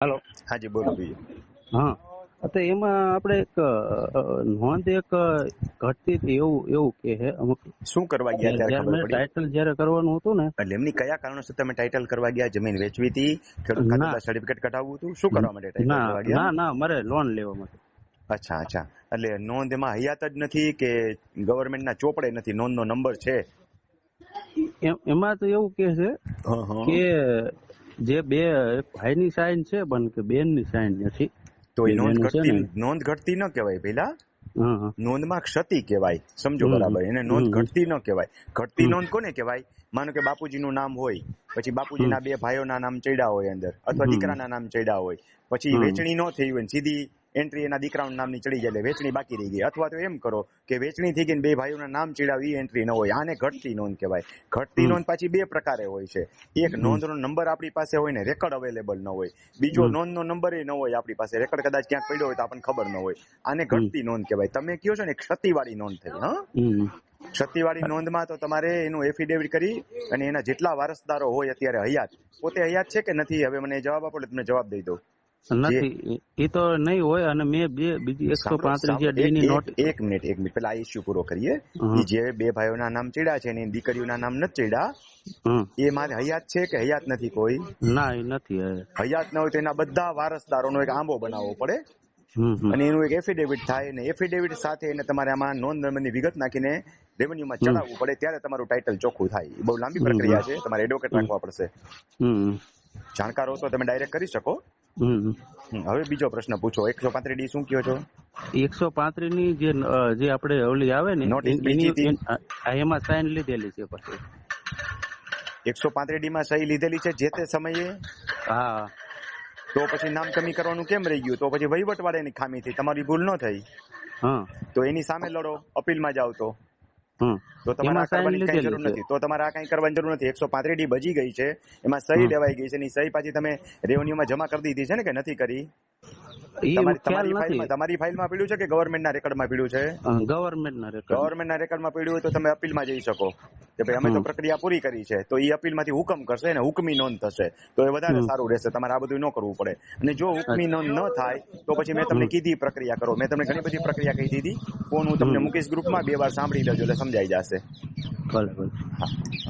હાલો. હાજી બોલો બીજું. હા તો એમાં આપણે એક નોંધ એક ઘટતી હતી એવું એવું કે છે અમુક શું કરવા ગયા ત્યારે ટાઇટલ જ્યારે કરવાનું હતું ને. એટલે એમની કયા કારણોસર તમે ટાઇટલ કરવા ગયા? જમીન વેચવી હતી ખેડૂત સર્ટિફિકેટ કઢાવવું હતું? શું કરવા માટે ટાઇટલ ના ના ના મારે લોન લેવા માટે. અચ્છા અચ્છા. એટલે નોંધ એમાં હયાત જ નથી કે ગવર્મેન્ટના ચોપડે નથી? નોંધનો નંબર છે. એમાં તો એવું કે છે કે જે બે ભાઈ ભાઈની સાઈન છે પણ કે બેનની સાઈન નથી. તો એ નોંધ ઘટતી નોંધ ઘટતી ન કહેવાય પેલા નોંધમાં ક્ષતિ કહેવાય. સમજો બરાબર. એને નોંધ. ઘટતી ન કહેવાય. ઘટતી નોંધ કોને કહેવાય? માનો કે બાપુજીનું નામ હોય પછી બાપુજીના બે ભાઈઓના નામ ચડ્યા હોય અંદર અથવા. દીકરાના નામ ચડ્યા હોય પછી વેચણી ન થઈ હોય સીધી એન્ટ્રી એના દીકરાનું નામની ચડી જાય એટલે વેચણી બાકી રહી ગઈ. અથવા તો એમ કરો કે વેચણી થઈ ગઈ બે ભાઈઓના નામ ચડ્યા એ એન્ટ્રી ન હોય. આને ઘટતી નોંધ કહેવાય. ઘટતી નોંધ પાછી બે પ્રકારે હોય છે. એક નોંધનો નંબર આપણી પાસે હોય ને રેકર્ડ અવેલેબલ ન હોય. બીજો નોંધનો નંબર એ ન હોય આપણી પાસે. રેકોર્ડ કદાચ ક્યાંક પડ્યો હોય તો આપણને ખબર ન હોય. આને ઘટતી નોંધ કહેવાય. તમે કયો છો ને ક્ષતિવાળી નોંધ થઈ હા? ક્ષતિવાળી નોંધમાં તો તમારે એનું એફિડેવિટ કરી અને એના જેટલા વારસદારો હોય અત્યારે હયાત. પોતે હયાત છે કે નથી? હવે મને જવાબ આપો એટલે તમને જવાબ દઈ દઉં. નથી. એ તો નહીં હોય અને મેં બે બીજી એકસો પાંત્રીસ જે ડી ની નોટ એક- મિનિટ એક મિનિટ. પેલા આ ઇસ્યુ પૂરો કરીએ. જે બે ભાઈઓના નામ ચડ્યા છે એની દીકરીઓના નામ નથી ચડ્યા એ મારે હયાત છે કે હયાત નથી કોઈ? ના એ નથી હયાત. ન હોય તો એના બધા વારસદારોનો એક આંબો બનાવવો પડે. અને એનું એક એફિડેવિટ થાય અને એફિડેવિટ સાથે એને તમારે આમાં નોંધ નંબરની વિગત નાખીને રેવન્યુમાં ચડાવવું પડે ત્યારે તમારું ટાઇટલ ચોખ્ખું થાય. બહુ લાંબી પ્રક્રિયા છે. તમારે એડવોકેટ રાખવા પડશે. જાણકાર હો તો તમે ડાયરેક્ટ કરી શકો. હવે બીજો પ્રશ્ન પૂછો. એકસો પાંત્રીસ ડી શું કયો છો? એકસો પાંત્રીસની જે જે આપણે ઓલી આવે ને એમાં સાઈન લીધેલી છે પછી. એકસો પાંત્રીસ ડી માં સહી લીધેલી છે જે તે સમયે? હા. તો પછી નામ કમી કરવાનું કેમ રહી ગયું? તો પછી વહીવટ વાળાની ખામી થઈ તમારી ભૂલ ન થઈ. હા. તો એની સામે લડો અપીલમાં જાવ તો. તો તમારે આ કરવાની કઈ જરૂર નથી. તો તમારે આ કઈ કરવાની જરૂર નથી. એકસો પાંત્રીસ ડી બચી ગઈ છે. એમાં સહી. લેવાઈ ગઈ છે એની સહી પાછી તમે રેવન્યુમાં જમા કરી દીધી છે ને કે નથી કરી? તમારી તમારી ફાઇલમાં તમારી ફાઇલમાં પડ્યું છે કે ગવર્મેન્ટના રેકર્ડમાં પડ્યું છે? ગવર્મેન્ટ ના રેકોર્ડ. ગવર્મેન્ટના રેકર્ડમાં પીડ્યું હોય તો તમે અપીલમાં જઈ શકો. કે ભાઈ અમે તો પ્રક્રિયા પૂરી કરી છે. તો એ અપીલમાંથી હુકમ કરશે ને હુકમી નોંધ થશે. તો એ વધારે સારું રહેશે. તમારે આ બધું ન કરવું પડે. અને જો હુકમી નોંધ ન થાય તો પછી મેં તમને કીધી પ્રક્રિયા કરો. મેં તમને ઘણી બધી પ્રક્રિયા કહી દીધી. ફોન હું તમને. મૂકીશ ગ્રુપમાં બે વાર સાંભળી લેજો એટલે સમજાઈ જશે. ભલે ભલે. હા.